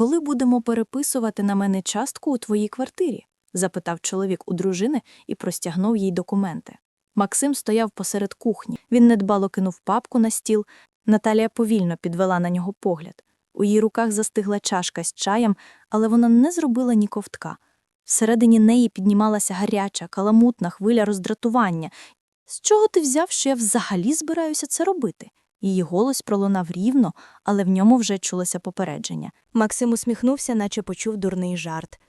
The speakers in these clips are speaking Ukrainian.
коли будемо переписувати на мене частку у твоїй квартирі? запитав чоловік у дружини і простягнув їй документи. Максим стояв посеред кухні. Він недбало кинув папку на стіл. Наталія повільно підвела на нього погляд. У її руках застигла чашка з чаєм, але вона не зробила ні ковтка. Всередині неї піднімалася гаряча, каламутна хвиля роздратування. З чого ти взяв, що я взагалі збираюся це робити? Її голос пролунав рівно, але в ньому вже чулося попередження. Максим усміхнувся, наче почув дурний жарт.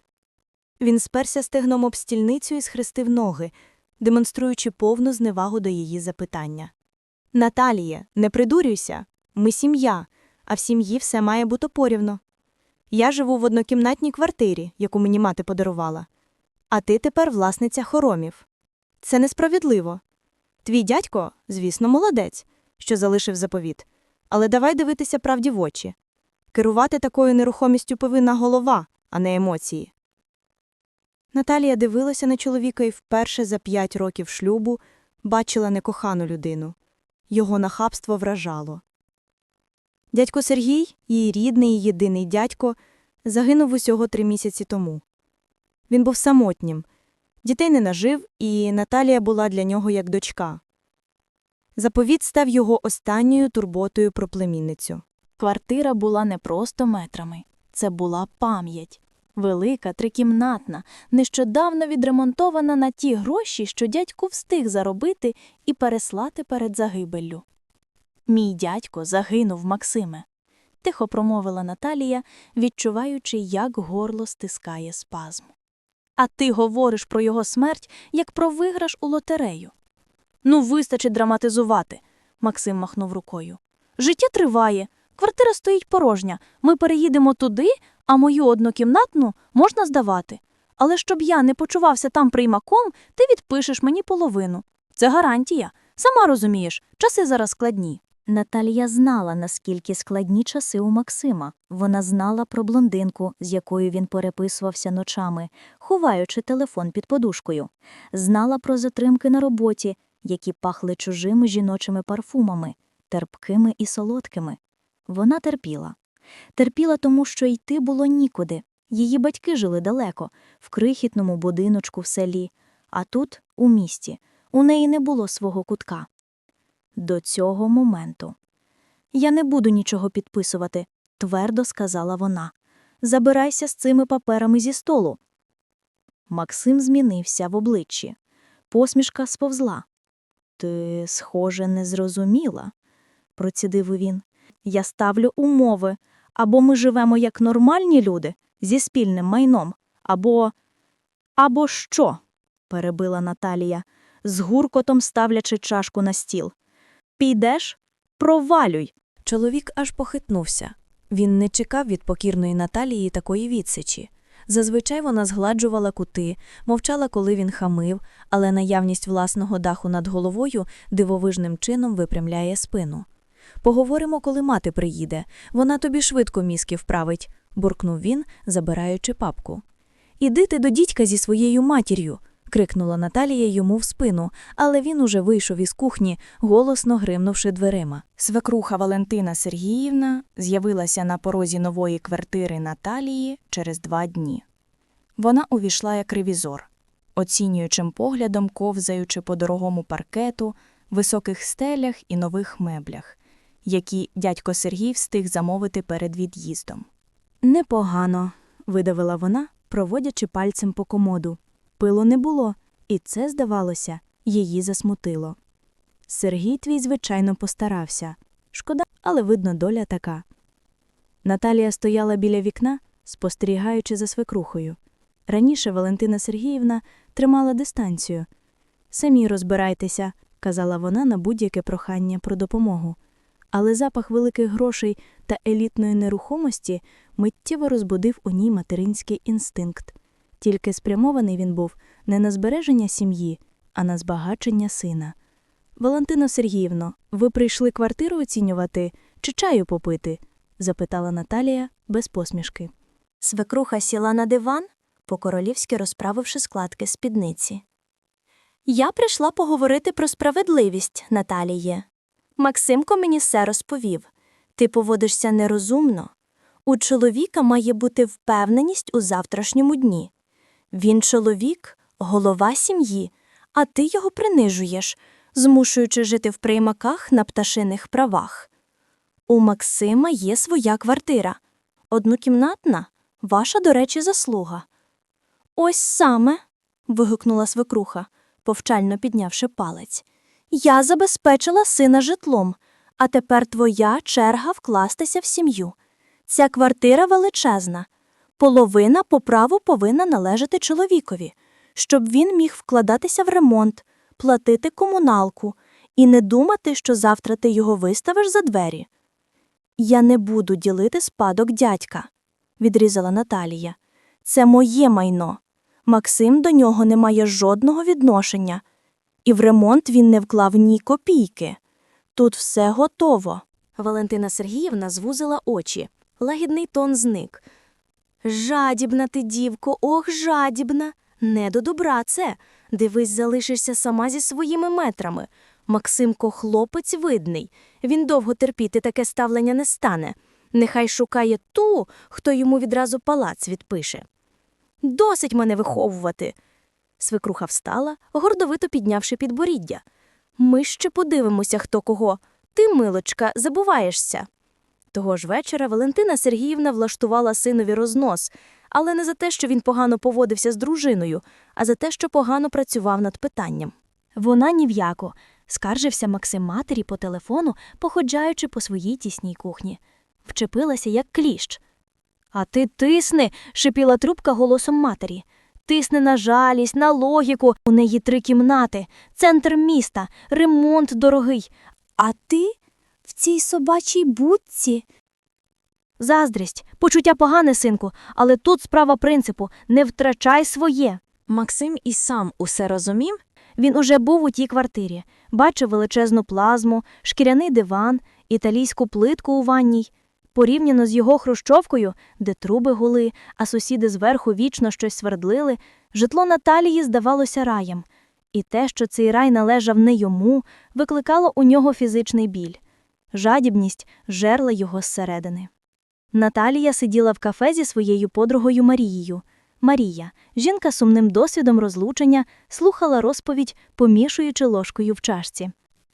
Він сперся стегном об стільницю і схрестив ноги, демонструючи повну зневагу до її запитання. Наталіє, не придурюйся. Ми сім'я, а в сім'ї все має бути порівно. Я живу в однокімнатній квартирі, яку мені мати подарувала. А ти тепер власниця хоромів. Це несправедливо. Твій дядько, звісно, молодець, що залишив заповіт. Але давай дивитися правді в очі. Керувати такою нерухомістю повинна голова, а не емоції. Наталія дивилася на чоловіка і вперше за п'ять років шлюбу бачила некохану людину. Його нахабство вражало. Дядько Сергій, її рідний і єдиний дядько, загинув усього три місяці тому. Він був самотнім, дітей не нажив, і Наталія була для нього як дочка. Заповіт став його останньою турботою про племінницю. Квартира була не просто метрами, це була пам'ять. Велика, трикімнатна, нещодавно відремонтована на ті гроші, що дядько встиг заробити і переслати перед загибеллю. Мій дядько загинув, Максиме, тихо промовила Наталія, відчуваючи, як горло стискає спазм. А ти говориш про його смерть, як про виграш у лотерею. Ну, вистачить драматизувати, Максим махнув рукою. Життя триває, квартира стоїть порожня. Ми переїдемо туди, а мою однокімнатну можна здавати. Але щоб я не почувався там приймаком, ти відпишеш мені половину. Це гарантія. Сама розумієш, часи зараз складні. Наталія знала, наскільки складні часи у Максима. Вона знала про блондинку, з якою він переписувався ночами, ховаючи телефон під подушкою. Знала про затримки на роботі, які пахли чужими жіночими парфумами, терпкими і солодкими. Вона терпіла. Терпіла тому, що йти було нікуди. Її батьки жили далеко, в крихітному будиночку в селі, а тут, у місті, у неї не було свого кутка. До цього моменту. Я не буду нічого підписувати, твердо сказала вона. Забирайся з цими паперами зі столу. Максим змінився в обличчі. Посмішка сповзла. Ти, схоже, не зрозуміла, процідив він. Я ставлю умови. Або ми живемо як нормальні люди зі спільним майном, або. Або що? перебила Наталія, з гуркотом ставлячи чашку на стіл. Підеш? Провалюй. Чоловік аж похитнувся. Він не чекав від покірної Наталії такої відсичі. Зазвичай вона згладжувала кути, мовчала, коли він хамив, але наявність власного даху над головою дивовижним чином випрямляє спину. Поговоримо, коли мати приїде. Вона тобі швидко мізки вправить, буркнув він, забираючи папку. Іди ти до дідька зі своєю матір'ю. Крикнула Наталія йому в спину, але він уже вийшов із кухні, голосно гримнувши дверима. Свекруха Валентина Сергіївна з'явилася на порозі нової квартири Наталії через два дні. Вона увійшла як ревізор, оцінюючим поглядом ковзаючи по дорогому паркету, високих стелях і нових меблях, які дядько Сергій встиг замовити перед від'їздом. Непогано, видавила вона, проводячи пальцем по комоду. Пилу не було, і це, здавалося, її засмутило. Сергій твій, звичайно, постарався. Шкода, але видно, доля така. Наталія стояла біля вікна, спостерігаючи за свекрухою. Раніше Валентина Сергіївна тримала дистанцію. Самі розбирайтеся, казала вона на будь-яке прохання про допомогу. Але запах великих грошей та елітної нерухомості миттєво розбудив у ній материнський інстинкт. Тільки спрямований він був не на збереження сім'ї, а на збагачення сина. Валентино Сергіївно, ви прийшли квартиру оцінювати чи чаю попити? запитала Наталія без посмішки. Свекруха сіла на диван, по-королівськи розправивши складки спідниці. Я прийшла поговорити про справедливість, Наталіє. Максимко мені все розповів. Ти поводишся нерозумно. У чоловіка має бути впевненість у завтрашньому дні. Він чоловік, голова сім'ї, а ти його принижуєш, змушуючи жити в приймаках на пташиних правах. У Максима є своя квартира. Однокімнатна, ваша, до речі, заслуга. Ось саме. вигукнула свекруха, повчально піднявши палець. Я забезпечила сина житлом, а тепер твоя черга вкластися в сім'ю. Ця квартира величезна. Половина по праву повинна належати чоловікові, щоб він міг вкладатися в ремонт, платити комуналку і не думати, що завтра ти його виставиш за двері. Я не буду ділити спадок дядька, відрізала Наталія. Це моє майно. Максим до нього не має жодного відношення, і в ремонт він не вклав ні копійки. Тут все готово. Валентина Сергіївна звузила очі. Лагідний тон зник. Жадібна ти, дівко, ох, жадібна. Не до добра це. Дивись, залишишся сама зі своїми метрами. Максимко хлопець видний. Він довго терпіти таке ставлення не стане. Нехай шукає ту, хто йому відразу палац відпише. Досить мене виховувати. Свекруха встала, гордовито піднявши підборіддя. Ми ще подивимося, хто кого. Ти, милочка, забуваєшся. Того ж вечора Валентина Сергіївна влаштувала синові рознос, але не за те, що він погано поводився з дружиною, а за те, що погано працював над питанням. Вона ні в яко, скаржився Максим матері по телефону, походжаючи по своїй тісній кухні. Вчепилася, як кліщ. А ти тисни, шипіла трубка голосом матері. Тисни на жалість, на логіку. У неї три кімнати, центр міста, ремонт дорогий. А ти цій собачій будці. Заздрість, почуття погане, синку, але тут справа принципу не втрачай своє. Максим і сам усе розумів, Він уже був у тій квартирі, бачив величезну плазму, шкіряний диван, італійську плитку у ванній. Порівняно з його хрущовкою, де труби гули, а сусіди зверху вічно щось свердлили, житло Наталії здавалося раєм. І те, що цей рай належав не йому, викликало у нього фізичний біль. Жадібність жерла його зсередини. Наталія сиділа в кафе зі своєю подругою Марією. Марія, жінка з сумним досвідом розлучення, слухала розповідь, помішуючи ложкою в чашці.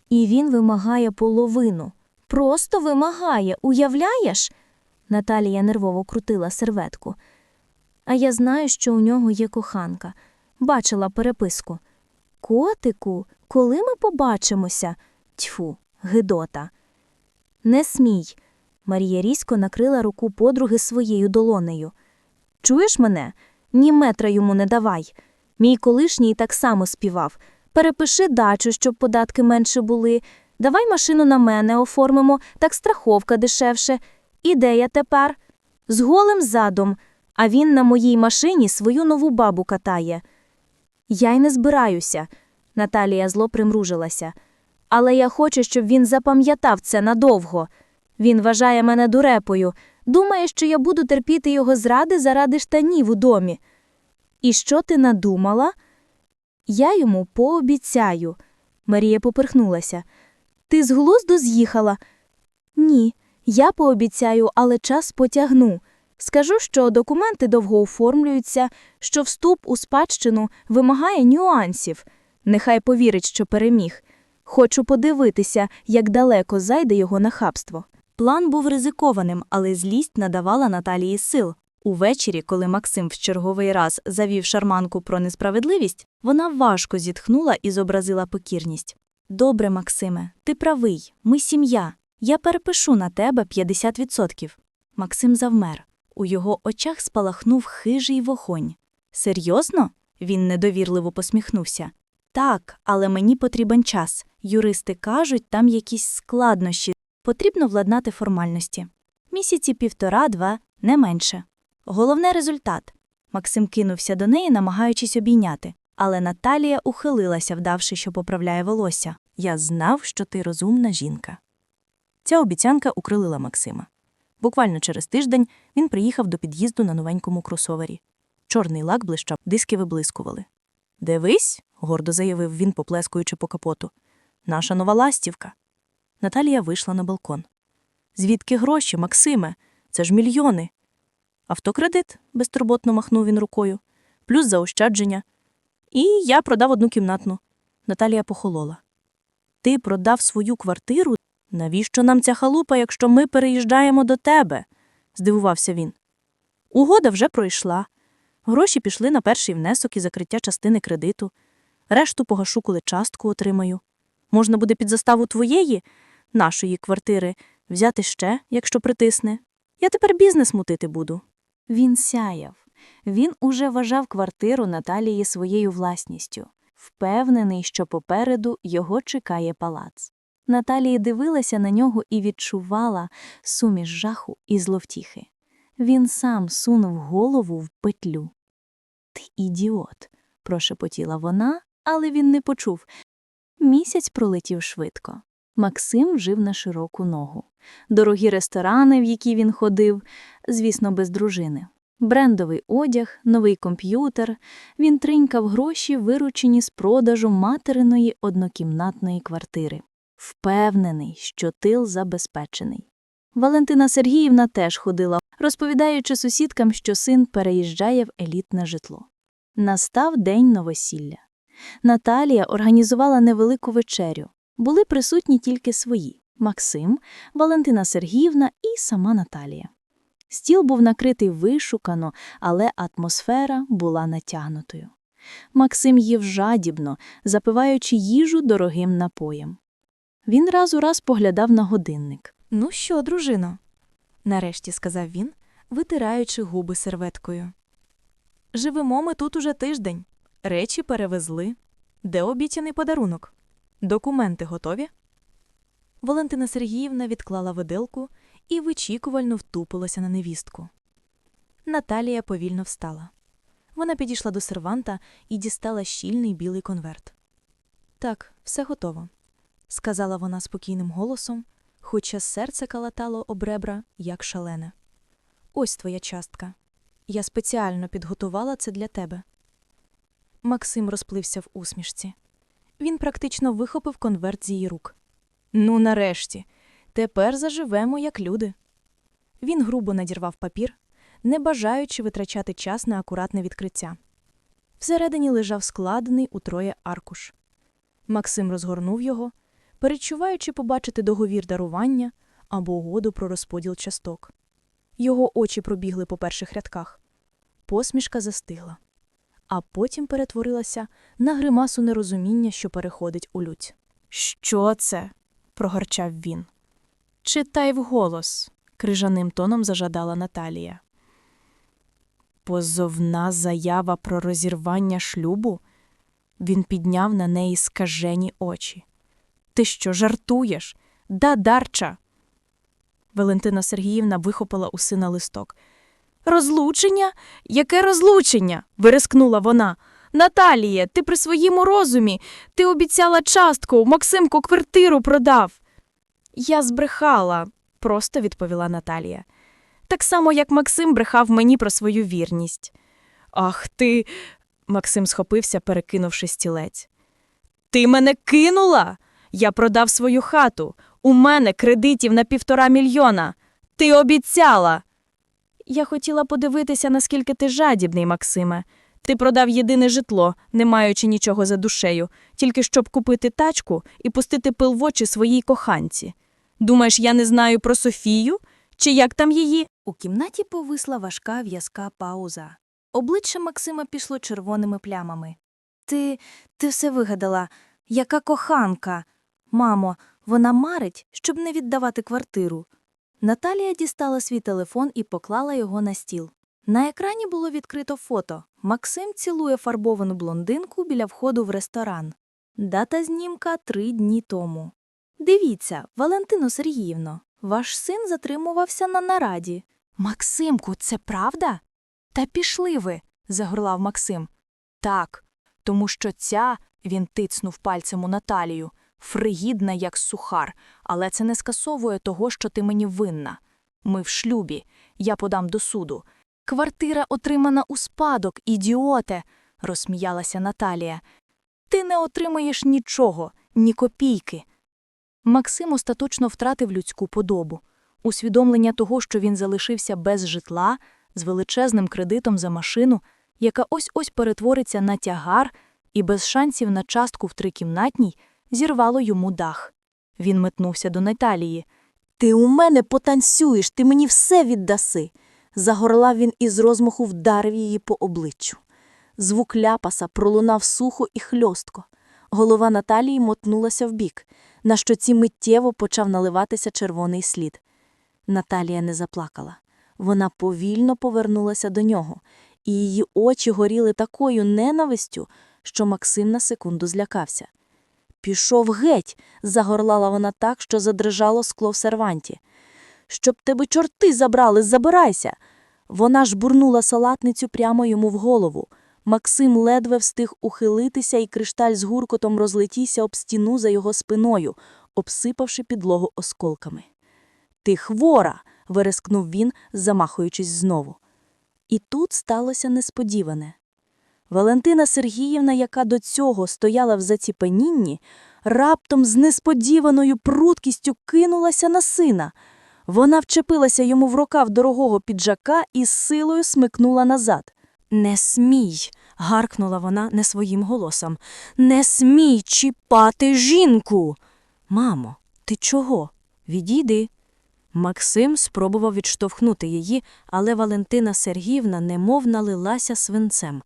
І він вимагає половину. Просто вимагає, уявляєш? Наталія нервово крутила серветку. А я знаю, що у нього є коханка. Бачила переписку. Котику, коли ми побачимося? Тьфу, гидота. Не смій. Марія різко накрила руку подруги своєю долонею. Чуєш мене? Ні метра йому не давай. Мій колишній так само співав. Перепиши дачу, щоб податки менше були. Давай машину на мене оформимо, так страховка дешевше. Ідея тепер. З голим задом, а він на моїй машині свою нову бабу катає. Я й не збираюся. Наталія зло примружилася. Але я хочу, щоб він запам'ятав це надовго. Він вважає мене дурепою, думає, що я буду терпіти його зради заради штанів у домі. І що ти надумала? Я йому пообіцяю. Марія поперхнулася. Ти з глузду з'їхала? Ні, я пообіцяю, але час потягну. Скажу, що документи довго оформлюються, що вступ у спадщину вимагає нюансів. Нехай повірить, що переміг. Хочу подивитися, як далеко зайде його нахабство. План був ризикованим, але злість надавала Наталії сил. Увечері, коли Максим в черговий раз завів шарманку про несправедливість, вона важко зітхнула і зобразила покірність. Добре, Максиме, ти правий, ми сім'я. Я перепишу на тебе 50%. Максим завмер. У його очах спалахнув хижий вогонь. Серйозно? Він недовірливо посміхнувся. Так, але мені потрібен час. Юристи кажуть, там якісь складнощі. Потрібно владнати формальності. Місяці півтора-два, не менше. Головне результат. Максим кинувся до неї, намагаючись обійняти, але Наталія ухилилася, вдавши, що поправляє волосся. Я знав, що ти розумна жінка. Ця обіцянка укрилила Максима. Буквально через тиждень він приїхав до під'їзду на новенькому кросовері. Чорний лак блищав, диски виблискували. Дивись, гордо заявив він, поплескуючи по капоту. Наша нова ластівка. Наталія вийшла на балкон. Звідки гроші, Максиме? Це ж мільйони. Автокредит, безтурботно махнув він рукою, плюс заощадження. І я продав одну кімнатну. Наталія похолола. Ти продав свою квартиру? Навіщо нам ця халупа, якщо ми переїжджаємо до тебе? здивувався він. Угода вже пройшла. Гроші пішли на перший внесок і закриття частини кредиту. Решту погашу, коли частку отримаю. Можна буде під заставу твоєї, нашої квартири, взяти ще, якщо притисне. Я тепер бізнес мутити буду. Він сяяв. Він уже вважав квартиру Наталії своєю власністю, впевнений, що попереду його чекає палац. Наталія дивилася на нього і відчувала суміш жаху і зловтіхи. Він сам сунув голову в петлю. Ти ідіот, прошепотіла вона, але він не почув. Місяць пролетів швидко. Максим жив на широку ногу. Дорогі ресторани, в які він ходив, звісно, без дружини. Брендовий одяг, новий комп'ютер. Він тринькав гроші, виручені з продажу материної однокімнатної квартири. Впевнений, що тил забезпечений. Валентина Сергіївна теж ходила, розповідаючи сусідкам, що син переїжджає в елітне житло. Настав день новосілля. Наталія організувала невелику вечерю. Були присутні тільки свої Максим, Валентина Сергіївна і сама Наталія. Стіл був накритий вишукано, але атмосфера була натягнутою. Максим їв жадібно, запиваючи їжу дорогим напоєм. Він раз у раз поглядав на годинник. Ну що, дружино? нарешті сказав він, витираючи губи серветкою. Живемо ми тут уже тиждень. Речі перевезли. Де обіцяний подарунок? Документи готові? Валентина Сергіївна відклала виделку і вичікувально втупилася на невістку. Наталія повільно встала. Вона підійшла до серванта і дістала щільний білий конверт. Так, все готово, сказала вона спокійним голосом, хоча серце калатало об ребра, як шалене. Ось твоя частка. Я спеціально підготувала це для тебе. Максим розплився в усмішці. Він практично вихопив конверт з її рук. Ну, нарешті, тепер заживемо як люди. Він грубо надірвав папір, не бажаючи витрачати час на акуратне відкриття. Всередині лежав складений утроє аркуш. Максим розгорнув його, передчуваючи побачити договір дарування або угоду про розподіл часток. Його очі пробігли по перших рядках. Посмішка застигла, а потім перетворилася на гримасу нерозуміння, що переходить у лють. Що це? прогорчав він. Читай вголос, крижаним тоном зажадала Наталія. Позовна заява про розірвання шлюбу. Він підняв на неї скажені очі. Ти що, жартуєш? Да, дарча. Валентина Сергіївна вихопила у сина листок. Розлучення? Яке розлучення? вирискнула вона. Наталіє, ти при своєму розумі. Ти обіцяла частку, Максимко квартиру продав. Я збрехала, просто відповіла Наталія. Так само, як Максим брехав мені про свою вірність. Ах ти. Максим схопився, перекинувши стілець. Ти мене кинула? Я продав свою хату. У мене кредитів на півтора мільйона. Ти обіцяла. Я хотіла подивитися, наскільки ти жадібний, Максиме. Ти продав єдине житло, не маючи нічого за душею, тільки щоб купити тачку і пустити пил в очі своїй коханці. Думаєш, я не знаю про Софію? Чи як там її? У кімнаті повисла важка в'язка пауза. Обличчя Максима пішло червоними плямами. Ти. ти все вигадала. Яка коханка. Мамо, вона марить, щоб не віддавати квартиру. Наталія дістала свій телефон і поклала його на стіл. На екрані було відкрито фото. Максим цілує фарбовану блондинку біля входу в ресторан. Дата знімка три дні тому. Дивіться, Валентино Сергіївно, ваш син затримувався на нараді. Максимку, це правда? Та пішли ви, загорлав Максим. Так, тому що ця, він тицнув пальцем у Наталію, фригідна, як сухар, але це не скасовує того, що ти мені винна. Ми в шлюбі, я подам до суду. Квартира отримана у спадок, ідіоте, розсміялася Наталія. Ти не отримаєш нічого, ні копійки. Максим остаточно втратив людську подобу. Усвідомлення того, що він залишився без житла, з величезним кредитом за машину, яка ось-ось перетвориться на тягар і без шансів на частку в трикімнатній, зірвало йому дах. Він метнувся до Наталії. Ти у мене потанцюєш, ти мені все віддаси. Загорлав він і з розмаху вдарив її по обличчю. Звук ляпаса пролунав сухо і хльостко. Голова Наталії мотнулася вбік. На щоці миттєво почав наливатися червоний слід. Наталія не заплакала. Вона повільно повернулася до нього, і її очі горіли такою ненавистю, що Максим на секунду злякався. Пішов геть, загорлала вона так, що задрижало скло в серванті. Щоб тебе чорти забрали, забирайся. Вона ж бурнула салатницю прямо йому в голову. Максим ледве встиг ухилитися, і кришталь з гуркотом розлетівся об стіну за його спиною, обсипавши підлогу осколками. Ти хвора. вирискнув він, замахуючись знову. І тут сталося несподіване. Валентина Сергіївна, яка до цього стояла в заціпенінні, раптом з несподіваною пруткістю кинулася на сина. Вона вчепилася йому в рукав дорогого піджака і з силою смикнула назад. Не смій, гаркнула вона не своїм голосом. Не смій чіпати жінку. Мамо, ти чого? Відійди. Максим спробував відштовхнути її, але Валентина Сергіївна немов налилася свинцем.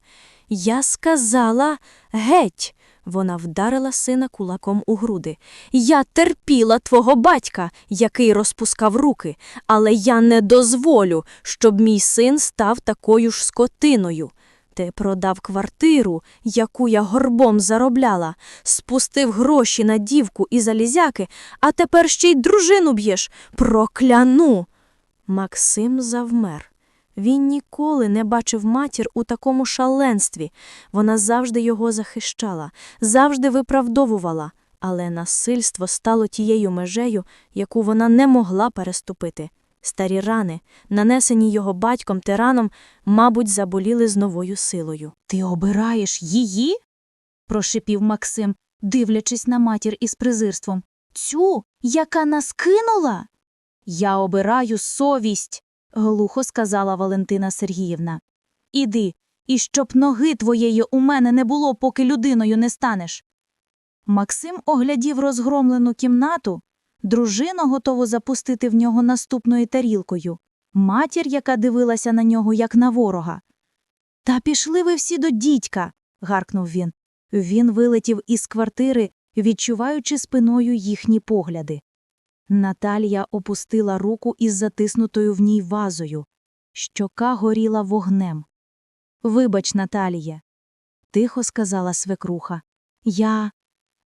Я сказала геть. Вона вдарила сина кулаком у груди. Я терпіла твого батька, який розпускав руки, але я не дозволю, щоб мій син став такою ж скотиною. Ти продав квартиру, яку я горбом заробляла, спустив гроші на дівку і залізяки, а тепер ще й дружину б'єш. Прокляну. Максим завмер. Він ніколи не бачив матір у такому шаленстві. Вона завжди його захищала, завжди виправдовувала, але насильство стало тією межею, яку вона не могла переступити. Старі рани, нанесені його батьком тираном, мабуть, заболіли з новою силою. Ти обираєш її? прошипів Максим, дивлячись на матір із презирством. Цю, яка нас кинула? Я обираю совість, глухо сказала Валентина Сергіївна. Іди, і щоб ноги твоєї у мене не було, поки людиною не станеш. Максим оглядів розгромлену кімнату, дружину готову запустити в нього наступною тарілкою, матір, яка дивилася на нього, як на ворога. Та пішли ви всі до дідька. гаркнув він. Він вилетів із квартири, відчуваючи спиною їхні погляди. Наталія опустила руку із затиснутою в ній вазою. Щока горіла вогнем. Вибач, Наталіє, тихо сказала свекруха. Я.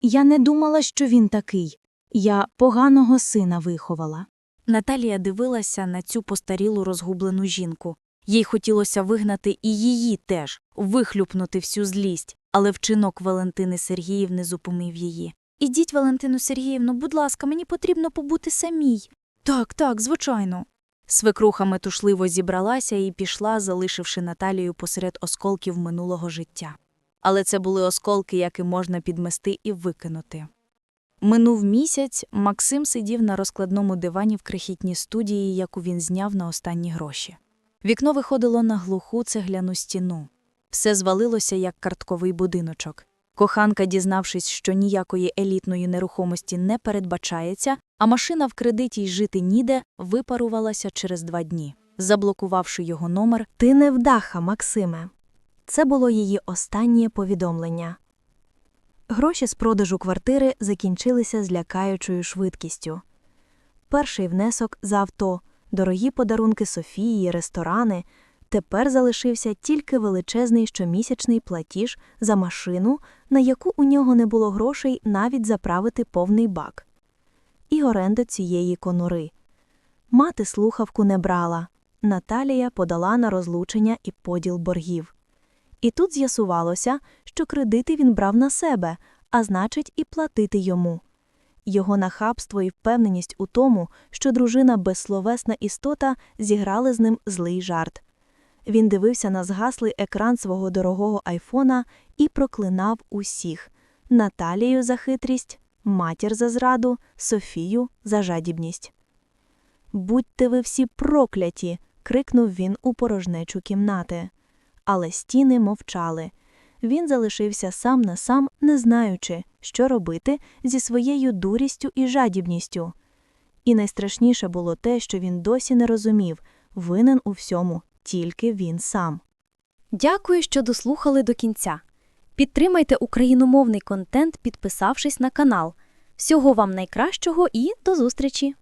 Я не думала, що він такий. Я поганого сина виховала. Наталія дивилася на цю постарілу розгублену жінку. Їй хотілося вигнати і її теж, вихлюпнути всю злість, але вчинок Валентини Сергіївни зупинив її. Ідіть, Валентину Сергіївну, будь ласка, мені потрібно побути самій. Так, так, звичайно. Свекруха метушливо зібралася і пішла, залишивши Наталію посеред осколків минулого життя. Але це були осколки, які можна підмести і викинути. Минув місяць, Максим сидів на розкладному дивані в крихітній студії, яку він зняв на останні гроші. Вікно виходило на глуху цегляну стіну. Все звалилося, як картковий будиночок. Коханка, дізнавшись, що ніякої елітної нерухомості не передбачається, а машина в кредиті й жити ніде, випарувалася через два дні. Заблокувавши його номер, Ти невдаха, Максиме. Це було її останнє повідомлення. Гроші з продажу квартири закінчилися з лякаючою швидкістю. Перший внесок за авто, дорогі подарунки Софії, ресторани. Тепер залишився тільки величезний щомісячний платіж за машину, на яку у нього не було грошей навіть заправити повний бак. І оренда цієї конури. Мати слухавку не брала. Наталія подала на розлучення і поділ боргів. І тут з'ясувалося, що кредити він брав на себе, а значить, і платити йому. Його нахабство і впевненість у тому, що дружина безсловесна істота зіграли з ним злий жарт. Він дивився на згаслий екран свого дорогого айфона і проклинав усіх Наталію за хитрість, матір за зраду, Софію за жадібність. Будьте ви всі прокляті. крикнув він у порожнечу кімнати. Але стіни мовчали. Він залишився сам на сам, не знаючи, що робити зі своєю дурістю і жадібністю. І найстрашніше було те, що він досі не розумів винен у всьому тільки він сам. Дякую, що дослухали до кінця. Підтримайте україномовний контент, підписавшись на канал. Всього вам найкращого і до зустрічі!